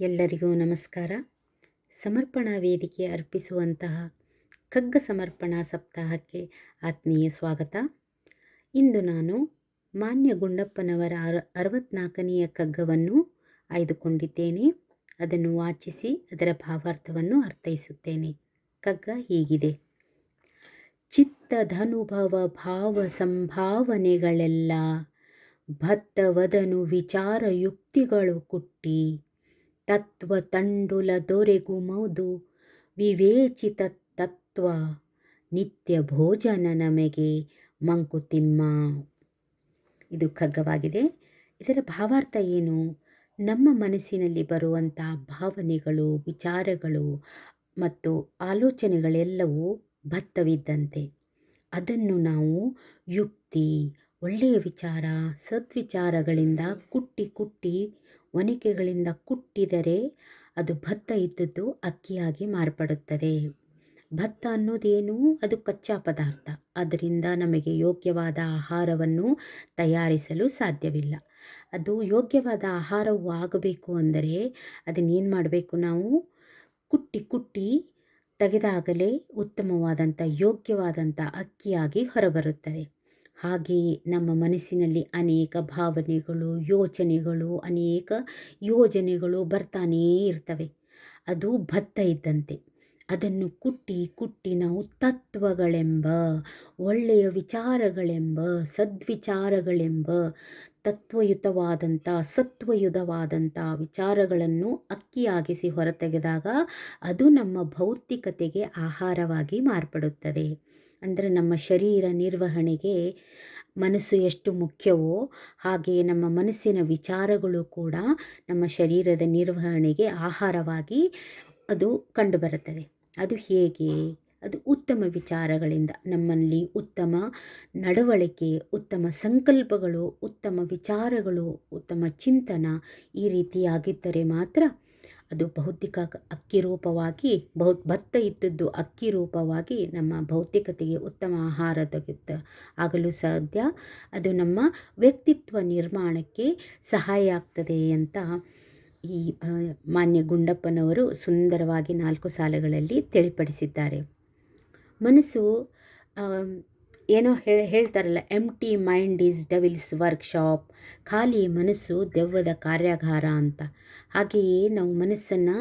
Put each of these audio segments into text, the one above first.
ಎಲ್ಲರಿಗೂ ನಮಸ್ಕಾರ. ಸಮರ್ಪಣಾ ವೇದಿಕೆ ಅರ್ಪಿಸುವಂತಹ ಕಗ್ಗ ಸಮರ್ಪಣಾ ಸಪ್ತಾಹಕ್ಕೆ ಆತ್ಮೀಯ ಸ್ವಾಗತ. ಇಂದು ನಾನು ಮಾನ್ಯ ಗುಂಡಪ್ಪನವರ ಅರ, ಅರವತ್ನಾಲ್ಕನೆಯ ಕಗ್ಗವನ್ನು ಆಯ್ದುಕೊಂಡಿದ್ದೇನೆ. ಅದನ್ನು ವಾಚಿಸಿ ಅದರ ಭಾವಾರ್ಥವನ್ನು ಅರ್ಥೈಸುತ್ತೇನೆ. ಕಗ್ಗ ಹೀಗಿದೆ. ಚಿತ್ತದನುಭವ ಭಾವ ಸಂಭಾವನೆಗಳೆಲ್ಲ ಭತ್ತವದನು ವಿಚಾರ ಯುಕ್ತಿಗಳು ಕುಟ್ಟಿ. ತತ್ವ ತಂಡುಲ ದೊರೆಗು ಮೌದು, ವಿವೇಚಿತ ತತ್ವ ನಿತ್ಯ ಭೋಜನ ನಮಗೆ ಮಂಕುತಿಮ್ಮ. ಇದು ಖಗ್ಗವಾಗಿದೆ. ಇದರ ಭಾವಾರ್ಥ ಏನು? ನಮ್ಮ ಮನಸ್ಸಿನಲ್ಲಿ ಬರುವಂಥ ಭಾವನೆಗಳು, ವಿಚಾರಗಳು ಮತ್ತು ಆಲೋಚನೆಗಳೆಲ್ಲವೂ ಭತ್ತವಿದ್ದಂತೆ. ಅದನ್ನು ನಾವು ಯುಕ್ತಿ, ಒಳ್ಳೆಯ ವಿಚಾರ, ಸದ್ವಿಚಾರಗಳಿಂದ ಕುಟ್ಟಿ ಕುಟ್ಟಿ ಒನಕೆಗಳಿಂದ ಕುಟ್ಟಿದರೆ ಅದು ಭತ್ತ ಇದ್ದದ್ದು ಅಕ್ಕಿಯಾಗಿ ಮಾರ್ಪಡುತ್ತದೆ. ಭತ್ತ ಅನ್ನೋದೇನು? ಅದು ಕಚ್ಚಾ ಪದಾರ್ಥ. ಅದರಿಂದ ನಮಗೆ ಯೋಗ್ಯವಾದ ಆಹಾರವನ್ನು ತಯಾರಿಸಲು ಸಾಧ್ಯವಿಲ್ಲ. ಅದು ಯೋಗ್ಯವಾದ ಆಹಾರವು ಆಗಬೇಕು ಅಂದರೆ ಅದನ್ನೇನು ಮಾಡಬೇಕು ನಾವು? ಕುಟ್ಟಿ ಕುಟ್ಟಿ ತೆಗೆದಾಗಲೇ ಉತ್ತಮವಾದಂಥ ಯೋಗ್ಯವಾದಂಥ ಅಕ್ಕಿಯಾಗಿ ಹೊರಬರುತ್ತದೆ. ಹಾಗೆಯೇ ನಮ್ಮ ಮನಸ್ಸಿನಲ್ಲಿ ಅನೇಕ ಭಾವನೆಗಳು, ಯೋಚನೆಗಳು, ಅನೇಕ ಯೋಜನೆಗಳು ಬರ್ತಾನೇ ಇರ್ತವೆ. ಅದು ಭತ್ತ ಇದ್ದಂತೆ. ಅದನ್ನು ಕುಟ್ಟಿ ಕುಟ್ಟಿ ನಾವು ತತ್ವಗಳೆಂಬ, ಒಳ್ಳೆಯ ವಿಚಾರಗಳೆಂಬ, ಸದ್ವಿಚಾರಗಳೆಂಬ, ತತ್ವಯುತವಾದಂಥ ಸತ್ವಯುತವಾದಂಥ ವಿಚಾರಗಳನ್ನು ಅಕ್ಕಿಯಾಗಿಸಿ ಹೊರತೆಗೆದಾಗ ಅದು ನಮ್ಮ ಭೌತಿಕತೆಗೆ ಆಹಾರವಾಗಿ ಮಾರ್ಪಡುತ್ತದೆ. ಅಂದರೆ ನಮ್ಮ ಶರೀರ ನಿರ್ವಹಣೆಗೆ ಮನಸ್ಸು ಎಷ್ಟು ಮುಖ್ಯವೋ ಹಾಗೆಯೇ ನಮ್ಮ ಮನಸ್ಸಿನ ವಿಚಾರಗಳು ಕೂಡ ನಮ್ಮ ಶರೀರದ ನಿರ್ವಹಣೆಗೆ ಆಹಾರವಾಗಿ ಅದು ಕಂಡುಬರುತ್ತದೆ. ಅದು ಹೇಗೆ? ಅದು ಉತ್ತಮ ವಿಚಾರಗಳಿಂದ ನಮ್ಮಲ್ಲಿ ಉತ್ತಮ ನಡವಳಿಕೆ, ಉತ್ತಮ ಸಂಕಲ್ಪಗಳು, ಉತ್ತಮ ವಿಚಾರಗಳು, ಉತ್ತಮ ಚಿಂತನ ಈ ರೀತಿಯಾಗಿದ್ದರೆ ಮಾತ್ರ ಅದು ಭೌತಿಕ ಅಕ್ಕಿ ರೂಪವಾಗಿ ಬಹು ಭತ್ತ ಇದ್ದದ್ದು ಅಕ್ಕಿ ರೂಪವಾಗಿ ನಮ್ಮ ಭೌತಿಕತೆಗೆ ಉತ್ತಮ ಆಹಾರ ತೆಗೆದ ಆಗಲು ಸಾಧ್ಯ. ಅದು ನಮ್ಮ ವ್ಯಕ್ತಿತ್ವ ನಿರ್ಮಾಣಕ್ಕೆ ಸಹಾಯ ಆಗ್ತದೆ ಅಂತ ಈ ಮಾನ್ಯ ಗುಂಡಪ್ಪನವರು ಸುಂದರವಾಗಿ ನಾಲ್ಕು ಸಾಲುಗಳಲ್ಲಿ ತಿಳಿಪಡಿಸಿದ್ದಾರೆ. ಮನಸ್ಸು ಏನೋ ಹೇಳ್ತಾರಲ್ಲ empty mind is devil's workshop ಖಾಲಿ ಮನಸ್ಸು ದೆವ್ವದ ಕಾರ್ಯಾಗಾರ ಅಂತ. ಹಾಗೆಯೇ ನಾವು ಮನಸ್ಸನ್ನು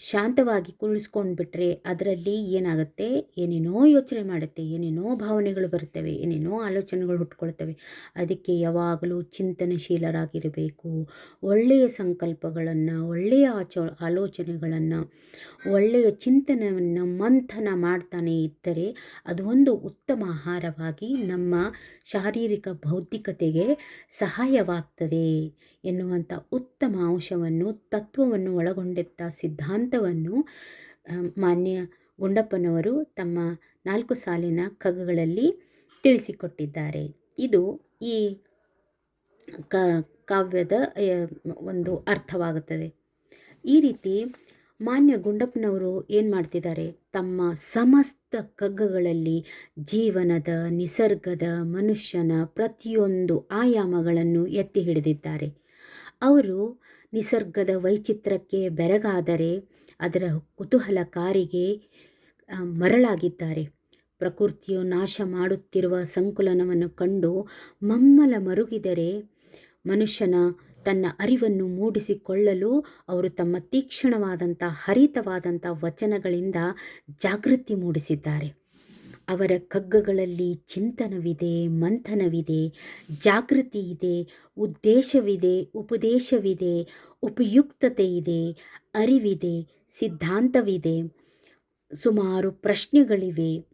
ಶಾಂತವಾಗಿ ಕುಳಿಸ್ಕೊಂಡ್ಬಿಟ್ರೆ ಅದರಲ್ಲಿ ಏನಾಗುತ್ತೆ? ಏನೇನೋ ಯೋಚನೆ ಮಾಡುತ್ತೆ, ಏನೇನೋ ಭಾವನೆಗಳು ಬರುತ್ತವೆ, ಏನೇನೋ ಆಲೋಚನೆಗಳು ಹುಟ್ಕೊಳ್ತವೆ. ಅದಕ್ಕೆ ಯಾವಾಗಲೂ ಚಿಂತನಶೀಲರಾಗಿರಬೇಕು. ಒಳ್ಳೆಯ ಸಂಕಲ್ಪಗಳನ್ನು, ಒಳ್ಳೆಯ ಆಚೋ, ಆಲೋಚನೆಗಳನ್ನು, ಒಳ್ಳೆಯ ಚಿಂತನೆಯನ್ನು ಮಂಥನ ಮಾಡ್ತಾನೆ ಇದ್ದರೆ ಅದು ಒಂದು ಉತ್ತಮ ಆಹಾರವಾಗಿ ನಮ್ಮ ಶಾರೀರಿಕ ಬೌದ್ಧಿಕತೆಗೆ ಸಹಾಯವಾಗ್ತದೆ ಎನ್ನುವಂಥ ಉತ್ತಮ ಅಂಶವನ್ನು, ತತ್ವವನ್ನು ಒಳಗೊಂಡಿದ್ದ ಸಿದ್ಧಾಂತವನ್ನು ಮಾನ್ಯ ಗುಂಡಪ್ಪನವರು ತಮ್ಮ ನಾಲ್ಕು ಸಾಲಿನ ಕಗ್ಗಗಳಲ್ಲಿ ತಿಳಿಸಿಕೊಟ್ಟಿದ್ದಾರೆ. ಇದು ಈ ಕ, ಕಾವ್ಯದ ಒಂದು ಅರ್ಥವಾಗುತ್ತದೆ. ಈ ರೀತಿ ಮಾನ್ಯ ಗುಂಡಪ್ಪನವರು ಏನು ಮಾಡ್ತಿದ್ದಾರೆ? ತಮ್ಮ ಸಮಸ್ತ ಕಗ್ಗಗಳಲ್ಲಿ ಜೀವನದ, ನಿಸರ್ಗದ, ಮನುಷ್ಯನ ಪ್ರತಿಯೊಂದು ಆಯಾಮಗಳನ್ನು ಎತ್ತಿ ಹಿಡಿದಿದ್ದಾರೆ. ಅವರು ನಿಸರ್ಗದ ವೈಚಿತ್ರಕ್ಕೆ ಬೆರಗಾದರೆ ಅದರ ಕುತೂಹಲಕಾರಿಗೆ ಮರಳಾಗಿದ್ದಾರೆ. ಪ್ರಕೃತಿಯು ನಾಶ ಮಾಡುತ್ತಿರುವ ಸಂಕುಲನವನ್ನು ಕಂಡು ಮಮ್ಮಲ ಮರುಗಿದರೆ ಮನುಷ್ಯನ ತನ್ನ ಅರಿವನ್ನು ಮೂಡಿಸಿಕೊಳ್ಳಲು ಅವರು ತಮ್ಮ ತೀಕ್ಷ್ಣವಾದಂಥ, ಹರಿತವಾದಂಥ ವಚನಗಳಿಂದ ಜಾಗೃತಿ ಮೂಡಿಸಿದ್ದಾರೆ. ಅವರ ಕಗ್ಗಗಳಲ್ಲಿ ಚಿಂತನವಿದೆ, ಮಂಥನವಿದೆ ಜಾಗೃತಿ ಇದೆ ಉದ್ದೇಶವಿದೆ, ಉಪದೇಶವಿದೆ ಉಪಯುಕ್ತತೆ ಇದೆ ಅರಿವಿದೆ ಸಿದ್ಧಾಂತವಿದೆ. ಸುಮಾರು ಪ್ರಶ್ನೆಗಳಿವೆ.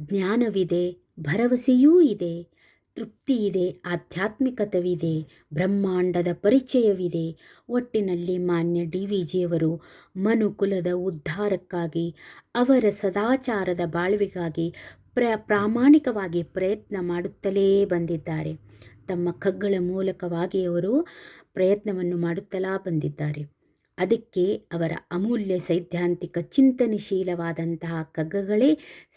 ಜ್ಞಾನವಿದೆ, ಭರವಸೆಯೂ ಇದೆ ತೃಪ್ತಿ ಇದೆ ಆಧ್ಯಾತ್ಮಿಕತವಿದೆ, ಬ್ರಹ್ಮಾಂಡದ ಪರಿಚಯವಿದೆ. ಒಟ್ಟಿನಲ್ಲಿ ಮಾನ್ಯ ಡಿ ವಿ ಜಿಯವರು ಮನುಕುಲದ ಉದ್ಧಾರಕ್ಕಾಗಿ, ಅವರ ಸದಾಚಾರದ ಬಾಳ್ವೆಗಾಗಿ ಪ್ರ, ಪ್ರಾಮಾಣಿಕವಾಗಿ ಪ್ರಯತ್ನ ಮಾಡುತ್ತಲೇ ಬಂದಿದ್ದಾರೆ. ತಮ್ಮ ಕಗ್ಗಳ ಮೂಲಕವಾಗಿ ಅವರು ಪ್ರಯತ್ನವನ್ನು ಮಾಡುತ್ತಲಾ ಬಂದಿದ್ದಾರೆ. ಅದಕ್ಕೆ ಅವರ ಅಮೂಲ್ಯ ಸೈದ್ಧಾಂತಿಕ ಚಿಂತನಶೀಲವಾದಂತಹ ಕಗ್ಗಗಳೇ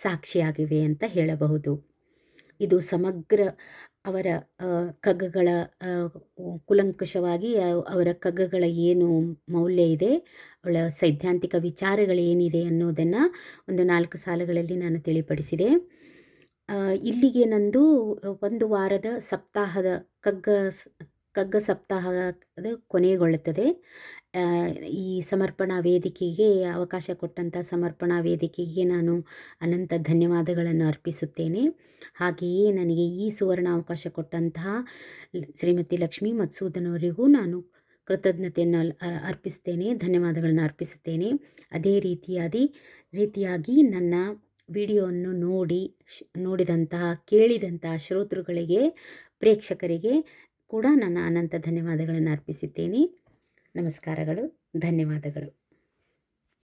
ಸಾಕ್ಷಿಯಾಗಿವೆ ಅಂತ ಹೇಳಬಹುದು. ಇದು ಸಮಗ್ರ ಅವರ ಕಗ್ಗಗಳ ಕುಲಂಕುಷವಾಗಿ ಅವರ ಕಗ್ಗಗಳ ಏನು ಮೌಲ್ಯ ಇದೆ, ಅವಳ ಸೈದ್ಧಾಂತಿಕ ವಿಚಾರಗಳೇನಿದೆ ಅನ್ನೋದನ್ನು ಒಂದು ನಾಲ್ಕು ಸಾಲುಗಳಲ್ಲಿ ನಾನು ತಿಳಿಪಡಿಸಿದೆ. ಇಲ್ಲಿಗೆ ನಂದು ಒಂದು ವಾರದ ಸಪ್ತಾಹದ ಕಗ್ಗ ಕಗ್ಗ ಸಪ್ತಾಹದ ಕೊನೆಗೊಳ್ಳುತ್ತದೆ. ಈ ಸಮರ್ಪಣಾ ವೇದಿಕೆಗೆ ಅವಕಾಶ ಕೊಟ್ಟಂಥ ಸಮರ್ಪಣಾ ವೇದಿಕೆಗೆ ನಾನು ಅನಂತ ಧನ್ಯವಾದಗಳನ್ನು ಅರ್ಪಿಸುತ್ತೇನೆ. ಹಾಗೆಯೇ ನನಗೆ ಈ ಸುವರ್ಣ ಅವಕಾಶ ಕೊಟ್ಟಂತಹ ಶ್ರೀಮತಿ ಲಕ್ಷ್ಮೀ ಮತ್ಸೂದನವರಿಗೂ ನಾನು ಕೃತಜ್ಞತೆಯನ್ನು ಅರ್ಪಿಸ್ತೇನೆ ಧನ್ಯವಾದಗಳನ್ನು ಅರ್ಪಿಸುತ್ತೇನೆ. ಅದೇ ರೀತಿಯಾದಿ, ರೀತಿಯಾಗಿ ನನ್ನ ವಿಡಿಯೋವನ್ನು ನೋಡಿ ನೋಡಿದಂತಹ, ಕೇಳಿದಂತಹ ಶ್ರೋತೃಗಳಿಗೆ, ಪ್ರೇಕ್ಷಕರಿಗೆ ಕೂಡ ನನ್ನ ಅನಂತ ಧನ್ಯವಾದಗಳನ್ನು ಅರ್ಪಿಸುತ್ತೇನೆ. ನಮಸ್ಕಾರಗಳು. ಧನ್ಯವಾದಗಳು.